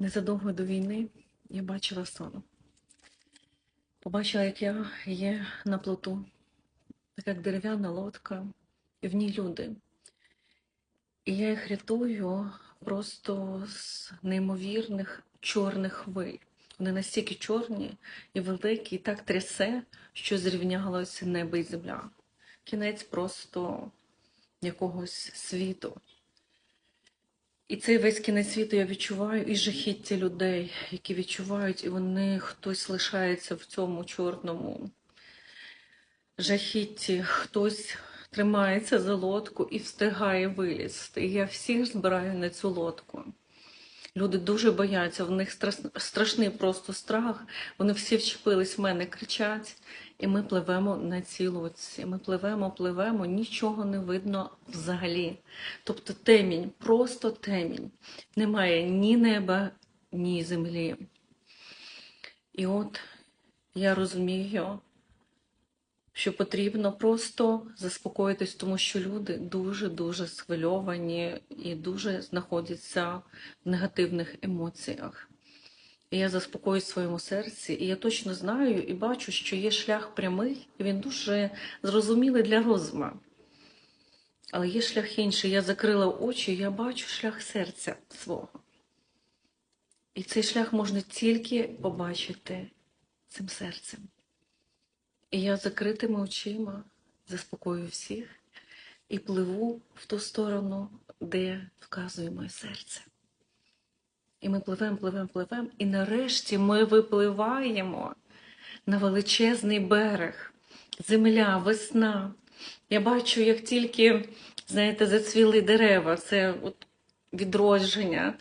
Незадовго до війни я бачила сон. Побачила, як я є на плоту, така як дерев'яна лодка, і в ній люди. І я їх рятую просто з неймовірних чорних хвиль. Вони настільки чорні і великі, і так трясе, що зрівнялося небо і земля. Кінець просто якогось світу. І цей весь кінець світу я відчуваю і жахіття людей, які відчувають, і вони хтось лишається в цьому чорному жахітті, хтось тримається за лодку і встигає вилізти. Я всіх збираю на цю лодку. Люди дуже бояться, в них страшний просто страх. Вони всі вчепились в мене, кричать, і ми пливемо на цій лодці. Ми пливемо, пливемо, нічого не видно взагалі. Тобто темінь, просто темінь. Немає ні неба, ні землі. І от я розумію, що потрібно просто заспокоїтись, тому що люди дуже-дуже схвильовані і дуже знаходяться в негативних емоціях. І я заспокоюсь в своєму серці, і я точно знаю і бачу, що є шлях прямий, і він дуже зрозумілий для розуму. Але є шлях інший. Я закрила очі, я бачу шлях серця свого. І цей шлях можна тільки побачити цим серцем. І я закритими очима заспокоюю всіх і пливу в ту сторону, де вказує моє серце. І ми пливемо, пливемо, пливемо, і нарешті ми випливаємо на величезний берег, земля, весна. Я бачу, як тільки, знаєте, зацвіли дерева, це от відродження.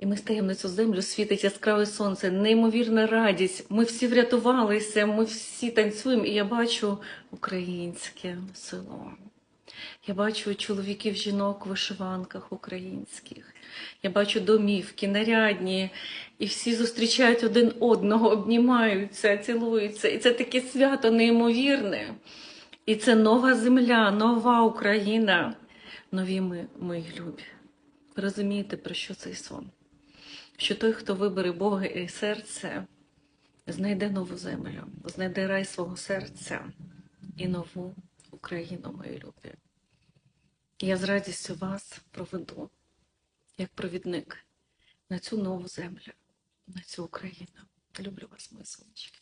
І ми стаємо на цю землю, світить яскраве сонце, неймовірна радість. Ми всі врятувалися, ми всі танцюємо, і я бачу українське село. Я бачу чоловіків, жінок в вишиванках українських. Я бачу домівки, нарядні, і всі зустрічають один одного, обнімаються, цілуються. І це таке свято неймовірне. І це нова земля, нова Україна, нові ми, мої любі. Розумієте, про що цей сон? Що той, хто вибере Бога і серце, знайде нову землю, знайде рай свого серця і нову Україну, мої любі. Я з радістю вас проведу як провідник на цю нову землю, на цю Україну. Люблю вас, мої сонечки.